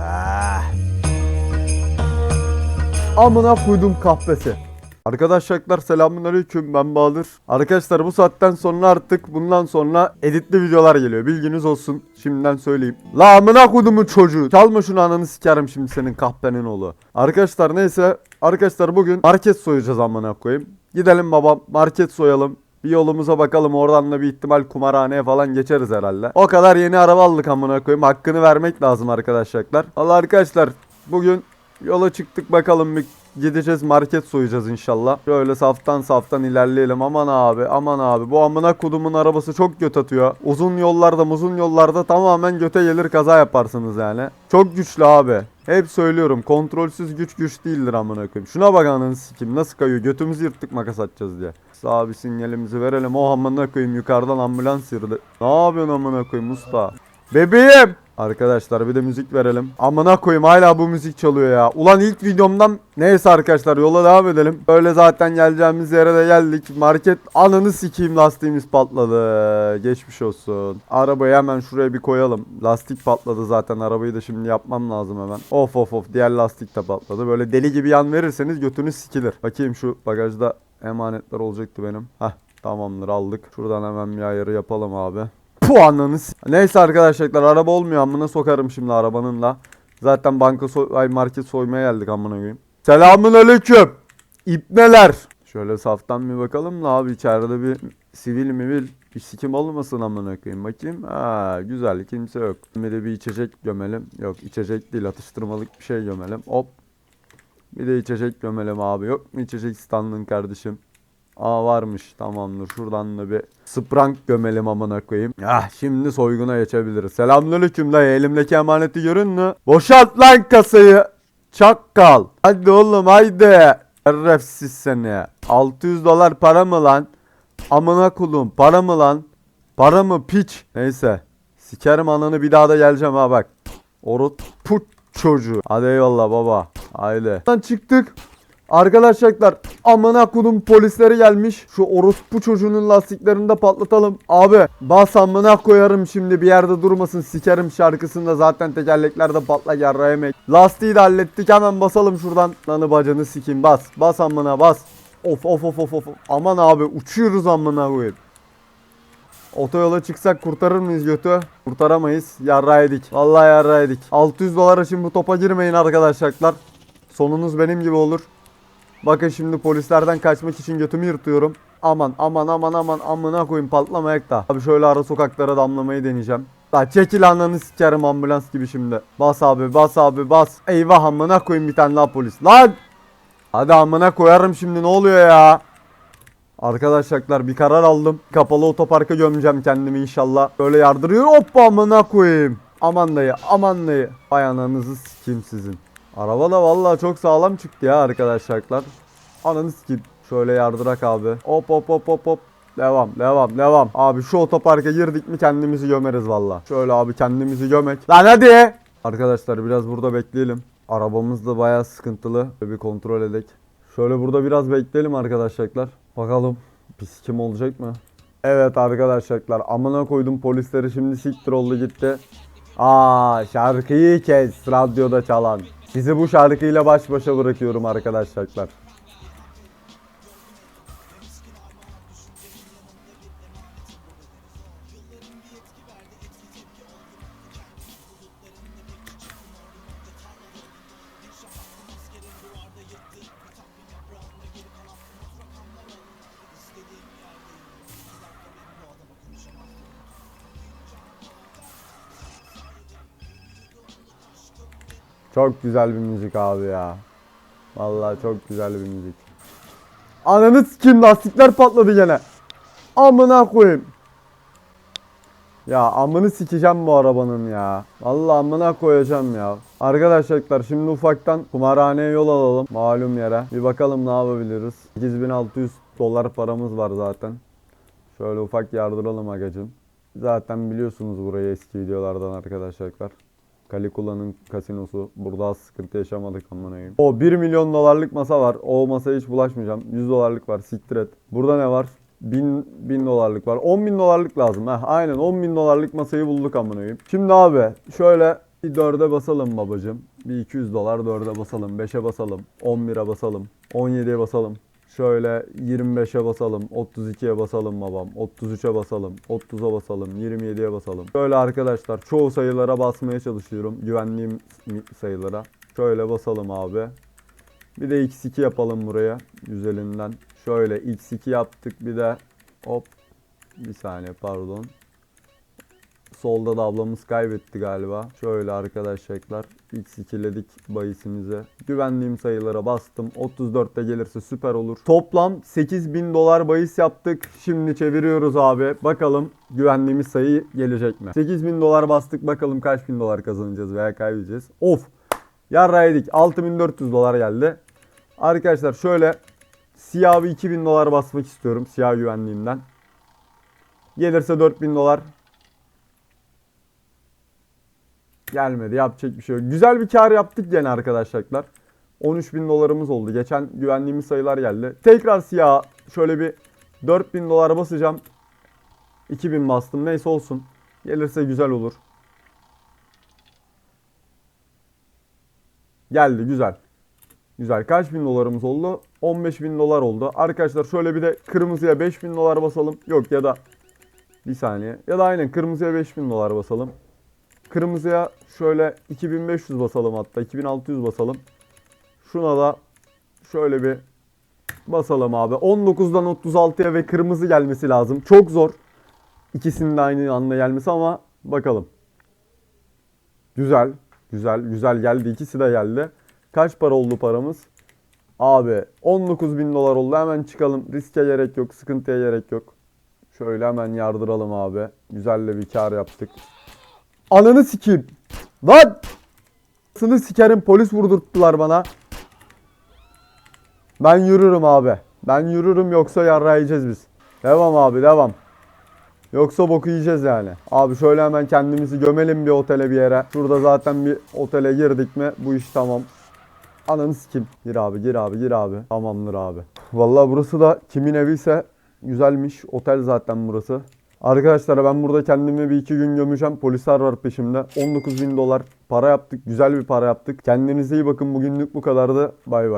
Ah. Amına koydum kahvesi. Arkadaşlar selamünaleyküm ben Bahadır. Arkadaşlar bu saatten sonra artık bundan sonra editli videolar geliyor. Bilginiz olsun. Şimdiden söyleyeyim. La amına koydumun çocuğu. Çalma şunu ananı sikerim şimdi senin kahpenin oğlu. Arkadaşlar neyse. Arkadaşlar bugün market soyacağız amına koyayım. Gidelim babam market soyalım. Bir yolumuza bakalım oradan da bir ihtimal kumarhaneye falan geçeriz herhalde. O kadar yeni araba aldık amına koyayım. Hakkını vermek lazım arkadaşlar. Allah arkadaşlar bugün yola çıktık bakalım bir gideceğiz market soyacağız inşallah. Şöyle saftan saftan ilerleyelim. Aman abi aman abi bu amına kodumun arabası çok göt atıyor. Uzun yollarda uzun yollarda tamamen göte gelir kaza yaparsınız yani. Çok güçlü abi. Hep söylüyorum kontrolsüz güç güç değildir amına koyayım. Şuna bak ananı sikim nasıl kayıyor götümüzü yırttık makas atacağız diye. Sağ bir sinyalimizi verelim. O amına koyayım yukarıdan ambulans yırdı. Ne yapıyorsun amına koyayım usta? Bebeğim. Arkadaşlar bir de müzik verelim. Amına koyayım hala bu müzik çalıyor ya. Ulan ilk videomdan neyse arkadaşlar yola devam edelim. Böyle zaten geleceğimiz yere de geldik. Market ananı sikeyim lastiğimiz patladı. Geçmiş olsun. Arabayı hemen şuraya bir koyalım. Lastik patladı zaten arabayı da şimdi yapmam lazım hemen. Of of of diğer lastik de patladı. Böyle deli gibi yan verirseniz götünüz sikilir. Bakayım şu bagajda emanetler olacaktı benim. Hah tamamdır aldık. Şuradan hemen bir ayarı yapalım abi. Puanınız. Neyse arkadaşlar araba olmuyor amına sokarım şimdi arabanınla. Zaten banka soy ay market soymaya geldik amına koyayım. Selamun aleyküm. İpneler. Şöyle saftan bir bakalım da abi içeride bir sivil mivil bir sikim olmasın amına koyayım bakayım. Ha güzel kimse yok. Bir de bir içecek gömelim. Yok içecek değil atıştırmalık bir şey gömelim. Hop. Bir de içecek gömelim abi. Yok mu içecek standın kardeşim? Aa varmış tamamdır. Şuradan da bir sprank gömelim amına koyayım. Ah şimdi soyguna geçebiliriz. Selamünaleyküm dayı. Elimdeki emaneti görün mü? Boşalt lan kasayı. Çakkal. Hadi oğlum haydi. Şerefsiz seni. 600 dolar para mı lan? Amına kulum para mı lan? Para mı piç? Neyse. Sikerim ananı bir daha da geleceğim ha bak. Orut put çocuğu. Hadi eyvallah baba. Lan çıktık. Arkadaşlar amına kodum polisleri gelmiş. Şu orospu çocuğunun lastiklerini de patlatalım. Abi bas amına koyarım şimdi bir yerde durmasın sikerim şarkısında zaten tekerlekler de patlak yarra yemek. Lastiği de hallettik hemen basalım şuradan. Lanı bacını sikeyim bas. Bas amına bas. Of of of of of. Aman abi uçuyoruz amına koyayım. Otoyola çıksak kurtarır mıyız götü? Kurtaramayız. Yarra yedik. Vallahi yarra yedik. 600 dolar için bu topa girmeyin arkadaşlar. Sonunuz benim gibi olur. Bakın şimdi polislerden kaçmak için götümü yırtıyorum. Aman aman aman aman amına koyayım patlamayak da. Abi şöyle ara sokaklara damlamayı deneyeceğim. La çekil ananı sikerim ambulans gibi şimdi. Bas abi bas abi bas. Eyvah amına koyayım bir tane daha polis. Lan! Hadi amına koyarım şimdi ne oluyor ya? Arkadaşlar bir karar aldım. Kapalı otoparka gömeceğim kendimi inşallah. Böyle yardırıyor hoppa amına koyayım. Aman dayı aman dayı. Vay ananızı sikeyim sizin. Araba da vallahi çok sağlam çıktı ya arkadaşlar. Ananı sikeyim. Şöyle yardırak abi. Hop hop hop hop hop. Devam devam devam. Abi şu otoparka girdik mi kendimizi gömeriz valla. Şöyle abi kendimizi gömek. Lan hadi. Arkadaşlar biraz burada bekleyelim. Arabamız da bayağı sıkıntılı. Bir kontrol edek. Şöyle burada biraz bekleyelim arkadaşlar. Bakalım pis kim olacak mı? Evet arkadaşlar amına koydum polisleri şimdi siktir oldu gitti. Aa şarkıyı kes radyoda çalan. Sizi bu şarkıyla baş başa bırakıyorum arkadaşlar. Çok güzel bir müzik abi ya. Vallahi çok güzel bir müzik. Ananı sikeyim lastikler patladı gene. Amına koyayım. Ya amını sikeceğim bu arabanın ya. Vallahi amına koyacağım ya. Arkadaşlar şimdi ufaktan kumarhaneye yol alalım. Malum yere. Bir bakalım ne yapabiliriz. 8600 dolar paramız var zaten. Şöyle ufak yardıralım agacım. Zaten biliyorsunuz burayı eski videolardan arkadaşlar. Calicula'nın kasinosu. Burada az sıkıntı yaşamadık amına koyayım. O 1 milyon dolarlık masa var. O masaya hiç bulaşmayacağım. 100 dolarlık var. Siktir et. Burada ne var? 1000 bin dolarlık var. 10 bin dolarlık lazım. Heh, aynen 10 bin dolarlık masayı bulduk amına koyayım. Şimdi abi şöyle Bir 4'e basalım babacım. Bir 200 dolar 4'e basalım. 5'e basalım. 11'e basalım. 17'ye basalım. Şöyle 25'e basalım. 32'ye basalım babam. 33'e basalım. 30'a basalım. 27'ye basalım. Şöyle arkadaşlar çoğu sayılara basmaya çalışıyorum. Güvenliğim sayılara. Şöyle basalım abi. Bir de x2 yapalım buraya. Güzelinden. Şöyle x2 yaptık bir de. Hop. Bir saniye pardon. Solda da ablamız kaybetti galiba. Şöyle arkadaşlar x2'ledik bahisimizi. Güvenliğim sayılara bastım. 34'te gelirse süper olur. Toplam 8000 dolar bahis yaptık. Şimdi çeviriyoruz abi. Bakalım güvenliğimiz sayı gelecek mi? 8000 dolar bastık. Bakalım kaç bin dolar kazanacağız veya kaybedeceğiz. Of. Yarra yedik. 6400 dolar geldi. Arkadaşlar şöyle siyah bir 2000 dolar basmak istiyorum. Siyah güvenliğimden. Gelirse 4000 dolar. Gelmedi. Yapacak bir şey yok. Güzel bir kar yaptık gene arkadaşlar. 13 bin dolarımız oldu. Geçen güvenliğimiz sayılar geldi. Tekrar siyah şöyle bir 4000 dolar basacağım. 2000 bastım. Neyse olsun. Gelirse güzel olur. Geldi güzel. Güzel. Kaç bin dolarımız oldu? 15 bin dolar oldu. Arkadaşlar şöyle bir de kırmızıya 5 bin dolar basalım. Yok ya da bir saniye. Ya da aynen kırmızıya 5 bin dolar basalım. Kırmızıya şöyle 2500 basalım hatta 2600 basalım. Şuna da şöyle bir basalım abi. 19'dan 36'ya ve kırmızı gelmesi lazım. Çok zor. İkisinin de aynı anda gelmesi ama bakalım. Güzel. Güzel. Güzel geldi. İkisi de geldi. Kaç para oldu paramız? Abi 19 bin dolar oldu. Hemen çıkalım. Riske gerek yok. Sıkıntıya gerek yok. Şöyle hemen yardıralım abi. Güzel de bir kar yaptık. Ananı sikeyim. Lan! Sını sikerim polis vurdurttular bana. Ben yürürüm abi. Ben yürürüm yoksa yarra yiyeceğiz biz. Devam abi devam. Yoksa boku yiyeceğiz yani. Abi şöyle hemen kendimizi gömelim bir otele bir yere. Şurada zaten bir otele girdik mi bu iş tamam. Ananı sikim. Gir abi gir abi gir abi. Tamamdır abi. Vallahi burası da kimin eviyse güzelmiş. Otel zaten burası. Arkadaşlar ben burada kendimi bir iki gün gömeceğim. Polisler var peşimde. 19 bin dolar para yaptık. Güzel bir para yaptık. Kendinize iyi bakın. Bugünlük bu kadardı. Bay bay.